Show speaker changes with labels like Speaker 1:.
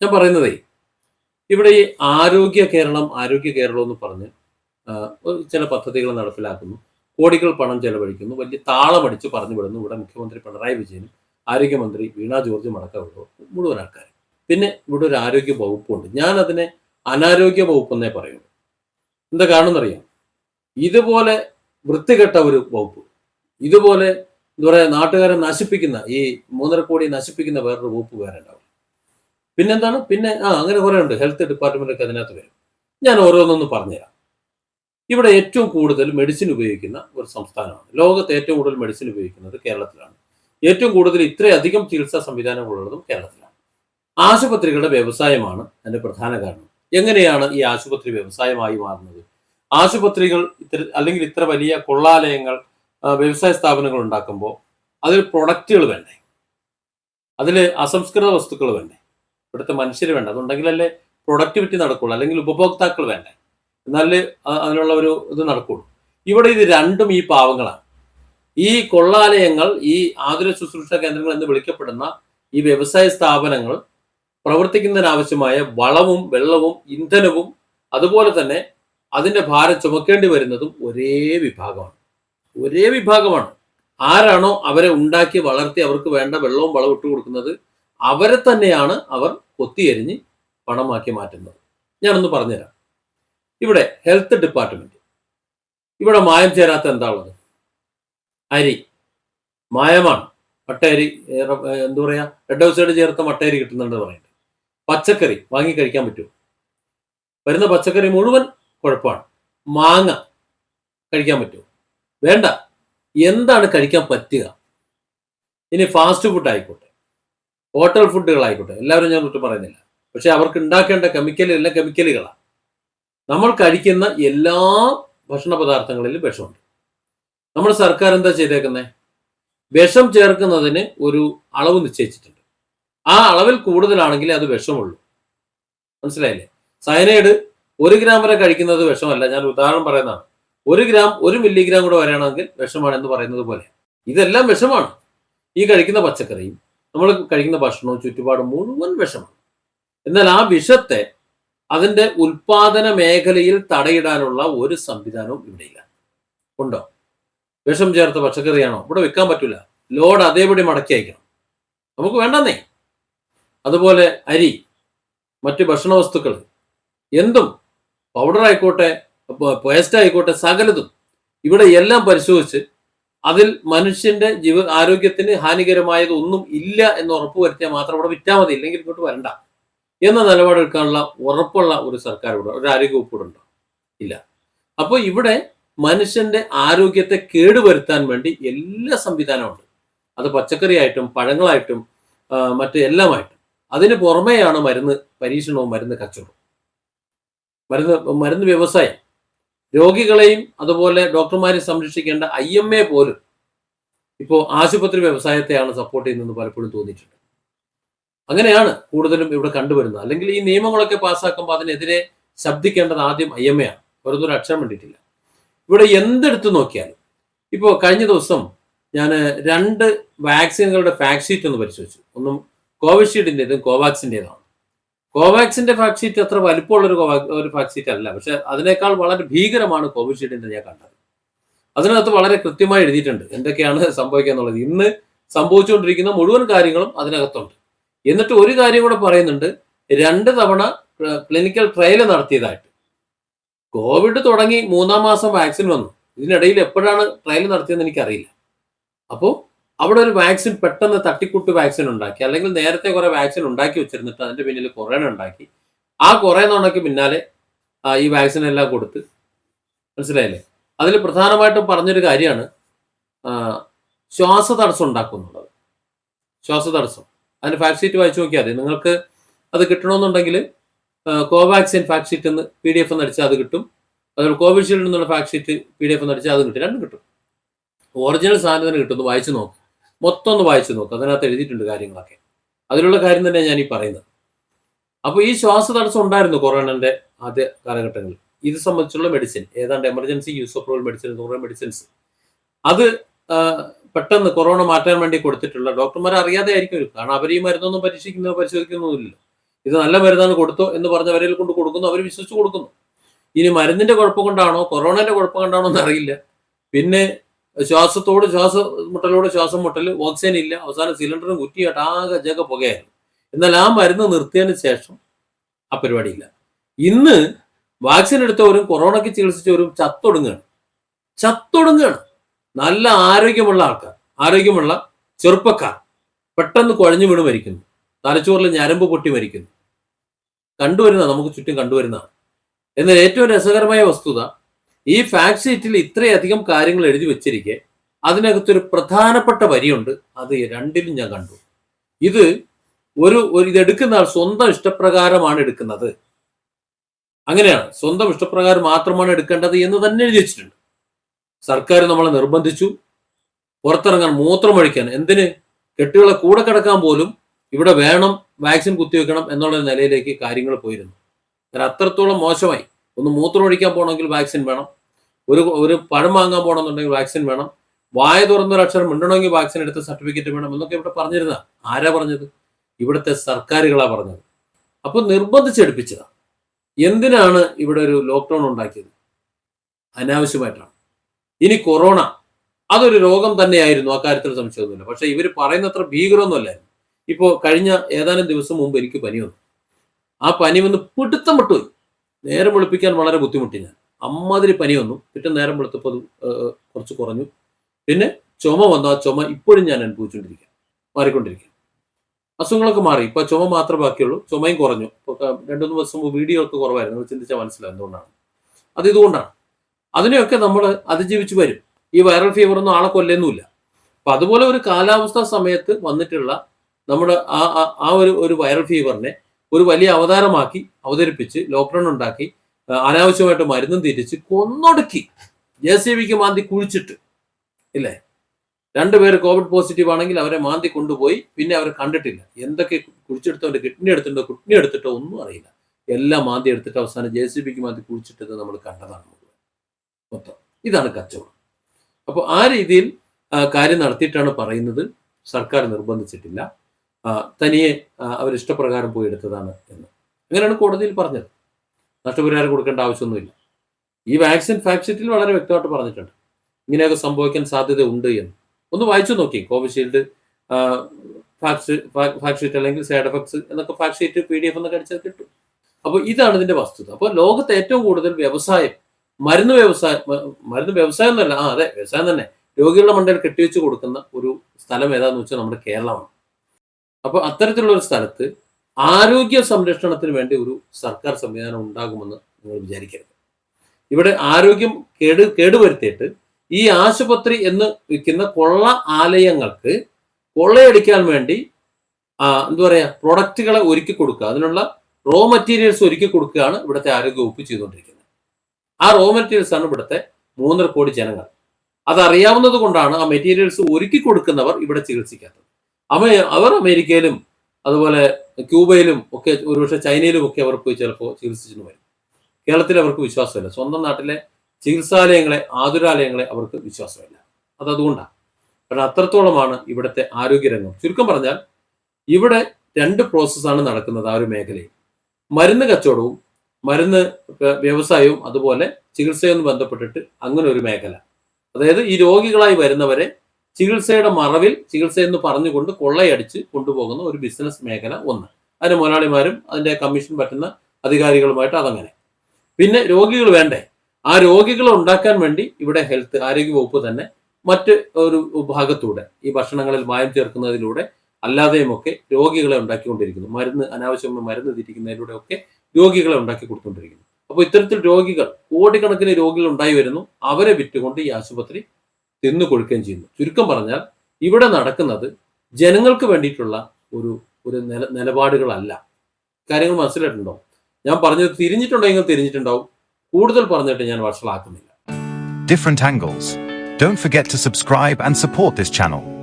Speaker 1: ഞാൻ പറയുന്നതേ ഇവിടെ ഈ ആരോഗ്യ കേരളം ആരോഗ്യ കേരളം എന്ന് പറഞ്ഞ് ചില പദ്ധതികൾ നടപ്പിലാക്കുന്നു. കോടികൾ പണം ചെലവഴിക്കുന്നു. വലിയ താളമടിച്ച് പറഞ്ഞു വിടുന്നു ഇവിടെ മുഖ്യമന്ത്രി പിണറായി വിജയനും ആരോഗ്യമന്ത്രി വീണ ജോർജും അടക്കമുള്ള മുഴുവൻ ആൾക്കാർ പിന്നെ ഇവിടെ ഒരു ആരോഗ്യ വകുപ്പുണ്ട് ഞാൻ അതിനെ അനാരോഗ്യ വകുപ്പെന്നേ പറയുള്ളൂ. എന്താ കാരണം എന്നറിയാം ഇതുപോലെ വൃത്തികെട്ട ഒരു വകുപ്പ്. ഇതുപോലെ എന്താ പറയുക നാട്ടുകാരെ നശിപ്പിക്കുന്ന ഈ മൂന്നര കോടി നശിപ്പിക്കുന്ന വേറൊരു വകുപ്പ് വേറെ ഉണ്ടാവും പിന്നെന്താണ്? പിന്നെ ആ അങ്ങനെ കുറെ ഉണ്ട് ഹെൽത്ത് ഡിപ്പാർട്ട്മെന്റ് ഒക്കെ അതിനകത്ത് വരും. ഞാൻ ഓരോന്നൊന്ന് പറഞ്ഞുതരാം. ഇവിടെ ഏറ്റവും കൂടുതൽ മെഡിസിൻ ഉപയോഗിക്കുന്ന ഒരു സംസ്ഥാനമാണ്. ലോകത്ത് ഏറ്റവും കൂടുതൽ മെഡിസിൻ ഉപയോഗിക്കുന്നത് കേരളത്തിലാണ്. ഏറ്റവും കൂടുതൽ ഇത്രയധികം ചികിത്സാ സംവിധാനങ്ങളുള്ളതും കേരളത്തിലാണ്. ആശുപത്രികളുടെ വ്യവസായമാണ് അതിന്റെ പ്രധാന കാരണം. എങ്ങനെയാണ് ഈ ആശുപത്രി വ്യവസായമായി മാറുന്നത്? ആശുപത്രികൾ ഇത്ര അല്ലെങ്കിൽ ഇത്ര വലിയ കൊള്ളാലയങ്ങൾ വ്യവസായ സ്ഥാപനങ്ങൾ ഉണ്ടാക്കുമ്പോൾ അതിൽ പ്രൊഡക്റ്റുകൾ വേണ്ടേ? അതിൽ അസംസ്കൃത വസ്തുക്കൾ വേണ്ടേ? ഇവിടുത്തെ മനുഷ്യർ വേണ്ട. അതുണ്ടെങ്കിലല്ലേ പ്രൊഡക്ടിവിറ്റി നടക്കുള്ളൂ. അല്ലെങ്കിൽ ഉപഭോക്താക്കൾ വേണ്ടേ. എന്നാലേ അതിനുള്ള ഒരു ഇത് നടക്കുള്ളൂ. ഇവിടെ ഇത് രണ്ടും ഈ പാവങ്ങളാണ്. ഈ കൊള്ളാലയങ്ങൾ ഈ ആതുര ശുശ്രൂഷ കേന്ദ്രങ്ങൾ എന്ന് വിളിക്കപ്പെടുന്ന ഈ വ്യവസായ സ്ഥാപനങ്ങൾ പ്രവർത്തിക്കുന്നതിനാവശ്യമായ വളവും വെള്ളവും ഇന്ധനവും അതുപോലെ തന്നെ അതിന്റെ ഭാരം ചുമക്കേണ്ടി വരുന്നതും ഒരേ വിഭാഗമാണ്. ഒരേ വിഭാഗമാണ്. ആരാണോ അവരെ ഉണ്ടാക്കി വളർത്തി അവർക്ക് വേണ്ട വെള്ളവും വളവും ഇട്ട് കൊടുക്കുന്നത് അവരെ തന്നെയാണ് അവർ കൊത്തിയെരിഞ്ഞ് പണമാക്കി മാറ്റുന്നത്. ഞാനൊന്ന് പറഞ്ഞുതരാം. ഇവിടെ ഹെൽത്ത് ഡിപ്പാർട്ട്മെന്റ് ഇവിടെ മായം ചേരാത്ത എന്താ ഉള്ളത് അരി. മായമാണ്. മട്ടയരി എന്താ പറയാ? റെഡ് ഹൗസ് സൈഡ് ചേർത്ത മട്ടയരി കിട്ടുന്നുണ്ട് പറയുന്നത്. പച്ചക്കറി വാങ്ങി കഴിക്കാൻ പറ്റുമോ? വരുന്ന പച്ചക്കറി മുഴുവൻ കുഴപ്പമാണ്. മാങ്ങ കഴിക്കാൻ പറ്റുമോ? വേണ്ട. എന്താണ് കഴിക്കാൻ പറ്റുക? ഇനി ഫാസ്റ്റ് ഫുഡ് ആയിക്കോട്ടെ. ഹോട്ടൽ ഫുഡുകളായിക്കോട്ടെ എല്ലാവരും ഞാൻ കുറ്റം പറയുന്നില്ല. പക്ഷെ അവർക്ക് ഉണ്ടാക്കേണ്ട കെമിക്കൽ എല്ലാം കെമിക്കലുകളാണ് നമ്മൾ കഴിക്കുന്ന എല്ലാ ഭക്ഷണ പദാർത്ഥങ്ങളിലും വിഷമുണ്ട്. നമ്മുടെ സർക്കാർ എന്താ ചെയ്തേക്കുന്നത് വിഷം ചേർക്കുന്നതിന് ഒരു അളവ് നിശ്ചയിച്ചിട്ടുണ്ട്. ആ അളവിൽ കൂടുതലാണെങ്കിൽ അത് വിഷമുള്ളൂ. മനസ്സിലായില്ലേ? സയനൈഡ് ഒരു ഗ്രാം വരെ കഴിക്കുന്നത് വിഷമല്ല. ഞാൻ ഉദാഹരണം പറയുന്നതാണ്. ഒരു ഗ്രാം ഒരു മില്ലിഗ്രാം കൂടെ വരാണെങ്കിൽ വിഷമാണ് എന്ന് പറയുന്നത് പോലെ. ഇതെല്ലാം വിഷമാണ്. ഈ കഴിക്കുന്ന പച്ചക്കറിയും നമ്മൾ കഴിക്കുന്ന ഭക്ഷണവും ചുറ്റുപാടും മുഴുവൻ വിഷമാണ്. എന്നാൽ ആ വിഷത്തെ അതിന്റെ ഉൽപാദന മേഖലയിൽ തടയിടാനുള്ള ഒരു സംവിധാനവും ഇവിടെയില്ല. ഉണ്ടോ? വിഷം ചേർത്ത പച്ചക്കറിയാണോ? ഇവിടെ വെക്കാൻ പറ്റില്ല ലോഡ് അതേപടി മടക്കി അയക്കണം. നമുക്ക് വേണ്ടെന്നേ. അതുപോലെ അരി മറ്റ് ഭക്ഷണ വസ്തുക്കൾ എന്തും പൗഡർ ആയിക്കോട്ടെ പേസ്റ്റ് ആയിക്കോട്ടെ സകലതും ഇവിടെ എല്ലാം പരിശോധിച്ച് അതിൽ മനുഷ്യന്റെ ജീവ ആരോഗ്യത്തിന് ഹാനികരമായത് ഒന്നും ഇല്ല എന്ന് ഉറപ്പുവരുത്തിയാൽ മാത്രം അവിടെ വിറ്റാൽ മതി ഇല്ലെങ്കിൽ ഇങ്ങോട്ട് വരണ്ട. എന്ന നിലപാടെടുക്കാനുള്ള ഉറപ്പുള്ള ഒരു സർക്കാർ ഇവിടെ ഒരു ആരോഗ്യ വകുപ്പ് ഇവിടെ ഉണ്ടോ ഇല്ല. അപ്പോൾ ഇവിടെ മനുഷ്യന്റെ ആരോഗ്യത്തെ കേടുവരുത്താൻ വേണ്ടി എല്ലാ സംവിധാനമുണ്ട് അത് പച്ചക്കറി ആയിട്ടും പഴങ്ങളായിട്ടും മറ്റ് എല്ലാമായിട്ടും. അതിന് പുറമെയാണ് മരുന്ന് പരീക്ഷണവും മരുന്ന് കച്ചവടവും. മരുന്ന് മരുന്ന് വ്യവസായം. രോഗികളെയും അതുപോലെ ഡോക്ടർമാരെ സംരക്ഷിക്കേണ്ട ഐ എം എ പോലും ഇപ്പോൾ ആശുപത്രി വ്യവസായത്തെയാണ് സപ്പോർട്ട് ചെയ്യുന്നതെന്ന് പലപ്പോഴും തോന്നിയിട്ടുണ്ട്. അങ്ങനെയാണ് കൂടുതലും ഇവിടെ കണ്ടുവരുന്നത്. അല്ലെങ്കിൽ ഈ നിയമങ്ങളൊക്കെ പാസ്സാക്കുമ്പോൾ അതിനെതിരെ ശബ്ദിക്കേണ്ടത് ആദ്യം ഐ എം എ ആണ്. വെറുതൊരു അക്ഷരം വേണ്ടിയിട്ടില്ല. ഇവിടെ എന്തെടുത്ത് നോക്കിയാലും ഇപ്പോൾ കഴിഞ്ഞ ദിവസം ഞാൻ രണ്ട് വാക്സിനുകളുടെ ഫാക്ട് ഷീറ്റ് ഒന്ന് പരിശോധിച്ചു. ഒന്നും കോവിഷീൽഡിന്റെതും കോവാക്സിന്റെതാണ് കോവാക്സിന്റെ ഫാക്ട് ഷീറ്റ് അത്ര വലിപ്പമുള്ള ഒരു ഫാക്സീറ്റ് ഷീറ്റ് അല്ല. പക്ഷെ അതിനേക്കാൾ വളരെ ഭീകരമാണ് കോവിഷീൽഡിന്റെ ഞാൻ കണ്ടത്. അതിനകത്ത് വളരെ കൃത്യമായി എഴുതിയിട്ടുണ്ട് എന്തൊക്കെയാണ് സംഭവിക്കുക എന്നുള്ളത്. ഇന്ന് സംഭവിച്ചുകൊണ്ടിരിക്കുന്ന മുഴുവൻ കാര്യങ്ങളും അതിനകത്തുണ്ട്. എന്നിട്ട് ഒരു കാര്യം കൂടെ പറയുന്നുണ്ട്. രണ്ട് തവണ ക്ലിനിക്കൽ ട്രയൽ നടത്തിയതായിട്ട്. കോവിഡ് തുടങ്ങി മൂന്നാം മാസം വാക്സിൻ വന്നു. ഇതിനിടയിൽ എപ്പോഴാണ് ട്രയൽ നടത്തിയതെന്ന് എനിക്കറിയില്ല. അപ്പോൾ അവിടെ ഒരു വാക്സിൻ പെട്ടെന്ന് തട്ടിക്കൂട്ട് വാക്സിൻ ഉണ്ടാക്കി അല്ലെങ്കിൽ നേരത്തെ കുറെ വാക്സിൻ ഉണ്ടാക്കി വെച്ചിരുന്നിട്ട് അതിന്റെ പിന്നിൽ കൊറോണ ഉണ്ടാക്കി. ആ കൊറോണയ്ക്ക് പിന്നാലെ ഈ വാക്സിൻ എല്ലാം കൊടുത്ത് മനസ്സിലായില്ലേ? അതിൽ പ്രധാനമായിട്ടും പറഞ്ഞൊരു കാര്യമാണ് ശ്വാസ തടസ്സം ഉണ്ടാക്കുന്നുള്ളത്. ശ്വാസ തടസ്സം. ഫാക്ട് ഷീറ്റ് വായിച്ചു നോക്കിയാൽ മതി. നിങ്ങൾക്ക് അത് കിട്ടണമെന്നുണ്ടെങ്കിൽ കോവാക്സിൻ ഫാക്ട് ഷീറ്റ് എന്ന് പി ഡി എഫ് എന്ന് അടിച്ചാൽ അത് കിട്ടും. അതുപോലെ കോവിഷീൽഡ് എന്നുള്ള fact sheet P D F എന്ന് അടിച്ചാൽ അത് കിട്ടും. രണ്ടും കിട്ടും. ഒറിജിനൽ സാധനത്തിന് കിട്ടും. വായിച്ചു നോക്ക്. മൊത്തം ഒന്ന് വായിച്ചു നോക്ക്. അതിനകത്ത് എഴുതിയിട്ടുണ്ട് കാര്യങ്ങളൊക്കെ. അതിലുള്ള കാര്യം തന്നെ ഞാൻ ഈ പറയുന്നത്. അപ്പോൾ ഈ ശ്വാസ തടസ്സം ഉണ്ടായിരുന്നു കൊറോണന്റെ ആദ്യ കാലഘട്ടങ്ങളിൽ. ഇത് സംബന്ധിച്ചുള്ള മെഡിസിൻ ഏതാണ്ട് emergency use of role medicine എന്ന് പറയുന്ന മെഡിസിൻസ് അത് പെട്ടെന്ന് കൊറോണ മാറ്റാൻ വേണ്ടി കൊടുത്തിട്ടുള്ള ഡോക്ടർമാർ അറിയാതെ ആയിരിക്കും. കാരണം അവർ ഈ മരുന്നൊന്നും പരീക്ഷിക്കുന്നോ പരിശോധിക്കുന്നൊന്നുമില്ല ഇത് നല്ല മരുന്നാണ് കൊടുത്തോ എന്ന് പറഞ്ഞവരിൽ കൊണ്ട് കൊടുക്കുന്നു അവർ വിശ്വസിച്ച് കൊടുക്കുന്നു. ഇനി മരുന്നിന്റെ കുഴപ്പം കൊണ്ടാണോ കൊറോണന്റെ കുഴപ്പം കൊണ്ടാണോ എന്ന് അറിയില്ല പിന്നെ ശ്വാസത്തോട് ശ്വാസം മുട്ടലോട് ശ്വാസം മുട്ടൽ ഓക്സിജൻ ഇല്ല. അവസാനം സിലിണ്ടറും കുറ്റിയായിട്ട് ആകെ ജഗ പുകയായിരുന്നു. എന്നാൽ ആ മരുന്ന് നിർത്തിയതിന് ശേഷം ആ പരിപാടിയില്ല ഇന്ന് വാക്സിൻ എടുത്തവരും കൊറോണയ്ക്ക് ചികിത്സിച്ചവരും ചത്തൊടുങ്ങുകയാണ്. ചത്തൊടുങ്ങുകയാണ്. നല്ല ആരോഗ്യമുള്ള ആൾക്കാർ ആരോഗ്യമുള്ള ചെറുപ്പക്കാർ പെട്ടെന്ന് കുഴഞ്ഞു വീണ് മരിക്കുന്നു. തലച്ചോറിൽ ഞരമ്പ് പൊട്ടി മരിക്കുന്നു. കണ്ടുവരുന്ന നമുക്ക് ചുറ്റും കണ്ടുവരുന്നതാണ്. എന്നാൽ ഏറ്റവും രസകരമായ വസ്തുത ഈ ഫാക്ട് ഷീറ്റിൽ ഇത്രയധികം കാര്യങ്ങൾ എഴുതി വെച്ചിരിക്കെ അതിനകത്തൊരു പ്രധാനപ്പെട്ട വരിയുണ്ട് അത് രണ്ടിലും ഞാൻ കണ്ടു. ഇത് ഒരു ഒരു ഇത് എടുക്കുന്ന ആൾ സ്വന്തം ഇഷ്ടപ്രകാരമാണ് എടുക്കുന്നത്. അങ്ങനെയാണ് സ്വന്തം ഇഷ്ടപ്രകാരം മാത്രമാണ് എടുക്കേണ്ടത് എന്ന് തന്നെ എഴുതി വെച്ചിട്ടുണ്ട്. സർക്കാർ നമ്മളെ നിർബന്ധിച്ചു. പുറത്തിറങ്ങാൻ മൂത്രമൊഴിക്കാൻ. എന്തിന്? കെട്ടുകളെ കൂടെ കിടക്കാൻ പോലും ഇവിടെ വേണം വാക്സിൻ കുത്തിവെക്കണം എന്നുള്ള നിലയിലേക്ക് കാര്യങ്ങൾ പോയിരുന്നു. കാരണം അത്രത്തോളം മോശമായി. ഒന്ന് മൂത്രമൊഴിക്കാൻ പോകണമെങ്കിൽ വാക്സിൻ വേണം. ഒരു ഒരു പഴം വാങ്ങാൻ പോകണമെന്നുണ്ടെങ്കിൽ വാക്സിൻ വേണം. വായ തുറന്നൊരു അക്ഷരം ഉണ്ടണമെങ്കിൽ വാക്സിൻ എടുത്ത സർട്ടിഫിക്കറ്റ് വേണം എന്നൊക്കെ ഇവിടെ പറഞ്ഞിരുന്ന. ആരാ പറഞ്ഞത്? ഇവിടുത്തെ സർക്കാരുകളാ പറഞ്ഞത്. അപ്പൊ നിർബന്ധിച്ചെടുപ്പിച്ചതാ. എന്തിനാണ് ഇവിടെ ഒരു ലോക്ക്ഡൌൺ ഉണ്ടാക്കിയത്? അനാവശ്യമായിട്ടാണ്. ഇനി കൊറോണ. അതൊരു രോഗം തന്നെയായിരുന്നു. അക്കാര്യത്തിൽ സംശയമൊന്നുമില്ല. പക്ഷെ ഇവർ പറയുന്നത്ര ഭീകരമൊന്നുമല്ലായിരുന്നു. ഇപ്പോൾ കഴിഞ്ഞ ഏതാനും ദിവസം മുമ്പ് എനിക്ക് പനി വന്നു. ആ പനി വന്ന് പിടുത്തം വിട്ടുപോയി. നേരം വെളുപ്പിക്കാൻ വളരെ ബുദ്ധിമുട്ടി ഞാൻ. അമ്മാതിരി പനി വന്നു പിറ്റേ നേരം വെളുത്തപ്പോൾ അത് കുറച്ച് കുറഞ്ഞു. പിന്നെ ചുമ വന്നു. ആ ചുമ ഇപ്പോഴും ഞാൻ അനുഭവിച്ചുകൊണ്ടിരിക്കുക മാറിക്കൊണ്ടിരിക്കുക അസുഖങ്ങളൊക്കെ മാറി. ഇപ്പൊ ചുമ മാത്രമേ ബാക്കിയുള്ളൂ. ചുമയും കുറഞ്ഞു. രണ്ടു മൂന്ന് ദിവസം മുമ്പ് വീഡിയോ ഒക്കെ കുറവായിരുന്നു. ചിന്തിച്ചാൽ മനസ്സിലായി എന്തുകൊണ്ടാണ്. അത് ഇതുകൊണ്ടാണ്. അതിനെയൊക്കെ നമ്മൾ അതിജീവിച്ച് വരും. ഈ വൈറൽ ഫീവർ ഒന്നും ആളെ കൊല്ലുന്നില്ല അപ്പൊ അതുപോലെ ഒരു കാലാവസ്ഥാ സമയത്ത് വന്നിട്ടുള്ള നമ്മുടെ ആ ആ- ഒരു ഒരു വൈറൽ ഫീവറിനെ ഒരു വലിയ അവതാരമാക്കി അവതരിപ്പിച്ച് ലോക്ക്ഡൌൺ ഉണ്ടാക്കി അനാവശ്യമായിട്ട് മരുന്നും തിരിച്ച് കൊന്നൊടുക്കി. ജെ സി ബിക്ക് മാന്തി കുഴിച്ചിട്ട് ഇല്ലേ? രണ്ടുപേര് കോവിഡ് പോസിറ്റീവ് ആണെങ്കിൽ അവരെ മാന്തി കൊണ്ടുപോയി പിന്നെ അവരെ കണ്ടിട്ടില്ല. എന്തൊക്കെ കുഴിച്ചെടുത്തോണ്ട് കിഡ്നി എടുത്തിട്ടോ കിഡ്നി എടുത്തിട്ടോ ഒന്നും അറിയില്ല. എല്ലാം മാന്തി എടുത്തിട്ട് അവസാനം ജെ സി ബിക്ക് മാന്തി കുഴിച്ചിട്ടത് നമ്മൾ കണ്ടതാണ് മൊത്തം. ഇതാണ് കച്ചവടം. അപ്പോൾ ആ രീതിയിൽ കാര്യം നടത്തിയിട്ടാണ് പറയുന്നത്. സർക്കാർ നിർബന്ധിച്ചിട്ടില്ല. തനിയെ അവരിഷ്ടപ്രകാരം പോയി എടുത്തതാണ് എന്ന്. അങ്ങനെയാണ് കോടതിയിൽ പറഞ്ഞത്. നഷ്ടപരിഹാരം കൊടുക്കേണ്ട ആവശ്യമൊന്നുമില്ല. ഈ വാക്സിൻ ഫാക്സിറ്റിൽ വളരെ വ്യക്തമായിട്ട് പറഞ്ഞിട്ടുണ്ട്. ഇങ്ങനെയൊക്കെ സംഭവിക്കാൻ സാധ്യത ഉണ്ട് എന്ന്. ഒന്ന് വായിച്ചു നോക്കി. കോവിഷീൽഡ് ഷീറ്റ് അല്ലെങ്കിൽ സൈഡ് എഫക്ട്സ് എന്നൊക്കെ ഫാക്സിറ്റ് പി ഡി എഫ് എന്നൊക്കെ അടിച്ചാൽ കിട്ടും. അപ്പോൾ ഇതാണ് ഇതിന്റെ വസ്തുത. അപ്പോൾ ലോകത്ത് ഏറ്റവും കൂടുതൽ വ്യവസായം മരുന്ന് വ്യവസായം മരുന്ന് വ്യവസായം എന്നല്ല. ആ അതെ വ്യവസായം തന്നെ. രോഗികളുടെ മണ്ടയിൽ കെട്ടിവെച്ച് കൊടുക്കുന്ന ഒരു സ്ഥലം ഏതാന്ന് വെച്ചാൽ നമ്മുടെ കേരളമാണ്. അപ്പോൾ അത്തരത്തിലുള്ള ഒരു സ്ഥലത്ത് ആരോഗ്യ സംരക്ഷണത്തിന് വേണ്ടി ഒരു സർക്കാർ സംവിധാനം ഉണ്ടാകുമെന്ന് നിങ്ങൾ വിചാരിക്കരുത്. ഇവിടെ ആരോഗ്യം കേട് കേടുവരുത്തിയിട്ട് ഈ ആശുപത്രി എന്ന് വിൽക്കുന്ന കൊള്ള ആലയങ്ങൾക്ക് കൊള്ളയടിക്കാൻ വേണ്ടി എന്താ പറയാ പ്രൊഡക്റ്റുകളെ ഒരുക്കി കൊടുക്കുക. അതിനുള്ള റോ മെറ്റീരിയൽസ് ഒരുക്കി കൊടുക്കുകയാണ് ഇവിടുത്തെ ആരോഗ്യ വകുപ്പ് ചെയ്തുകൊണ്ടിരിക്കുന്നത്. ആ റോ മെറ്റീരിയൽസ് ആണ് ഇവിടുത്തെ മൂന്നര കോടി ജനങ്ങൾ. അതറിയാവുന്നത് കൊണ്ടാണ് ആ മെറ്റീരിയൽസ് ഒരുക്കി കൊടുക്കുന്നവർ ഇവിടെ ചികിത്സിക്കാത്തത്. അവ അവർ അമേരിക്കയിലും അതുപോലെ ക്യൂബയിലും ഒക്കെ ഒരുപക്ഷെ ചൈനയിലും ഒക്കെ അവർ പോയി ചിലപ്പോൾ ചികിത്സിച്ചു വരും. കേരളത്തിൽ അവർക്ക് വിശ്വാസമില്ല. സ്വന്തം നാട്ടിലെ ചികിത്സാലയങ്ങളെ ആതുരാലയങ്ങളെ അവർക്ക് വിശ്വാസമില്ല. അത് അതുകൊണ്ടാണ്. കാരണം അത്രത്തോളമാണ് ഇവിടുത്തെ ആരോഗ്യരംഗം. ചുരുക്കം പറഞ്ഞാൽ ഇവിടെ രണ്ട് പ്രോസസ്സാണ് നടക്കുന്നത് ആ ഒരു മേഖലയിൽ. മരുന്ന് കച്ചവടവും മരുന്ന് വ്യവസായവും അതുപോലെ ചികിത്സയൊന്നും ബന്ധപ്പെട്ടിട്ട് അങ്ങനെ ഒരു മേഖല. അതായത് ഈ രോഗികളായി വരുന്നവരെ ചികിത്സയുടെ മറവിൽ ചികിത്സ എന്ന് പറഞ്ഞുകൊണ്ട് കൊള്ളയടിച്ച് കൊണ്ടുപോകുന്ന ഒരു ബിസിനസ് മേഖല ഒന്ന്. അതിന് മുതലാളിമാരും അതിന്റെ കമ്മീഷൻ പറ്റുന്ന അധികാരികളുമായിട്ട് അതങ്ങനെ. പിന്നെ രോഗികൾ വേണ്ടേ? ആ രോഗികളെ ഉണ്ടാക്കാൻ വേണ്ടി ഇവിടെ ഹെൽത്ത് ആരോഗ്യ വകുപ്പ് തന്നെ മറ്റ് ഒരു ഭാഗത്തൂടെ ഈ ഭക്ഷണങ്ങളിൽ മായം ചേർക്കുന്നതിലൂടെ അല്ലാതെയുമൊക്കെ രോഗികളെ ഉണ്ടാക്കിക്കൊണ്ടിരിക്കുന്നു. മരുന്ന് അനാവശ്യമായി മരുന്ന് തിരിക്കുന്നതിലൂടെ ഒക്കെ രോഗികളെ ഉണ്ടാക്കി കൊടുത്തുകൊണ്ടിരിക്കുന്നു. അപ്പോൾ ഇത്തരത്തിൽ രോഗികൾ കോടിക്കണക്കിന് രോഗികൾ ഉണ്ടായി വരുന്നു. അവരെ വിറ്റുകൊണ്ട് ഈ ആശുപത്രി തിന്നു കൊടുക്കുകയും ചെയ്യുന്നു. ചുരുക്കം പറഞ്ഞാൽ ഇവിടെ നടക്കുന്നത് ജനങ്ങൾക്ക് വേണ്ടിയിട്ടുള്ള ഒരു ഒരു നില നിലപാടുകളല്ല. കാര്യങ്ങൾ മനസ്സിലായിട്ടുണ്ടോ? ഞാൻ പറഞ്ഞത് തിരിഞ്ഞിട്ടുണ്ടെങ്കിൽ തിരിഞ്ഞിട്ടുണ്ടാവും. കൂടുതൽ പറഞ്ഞിട്ട് ഞാൻ വഷളാക്കുന്നില്ല.
Speaker 2: Different angles. Don't forget to subscribe and support this channel.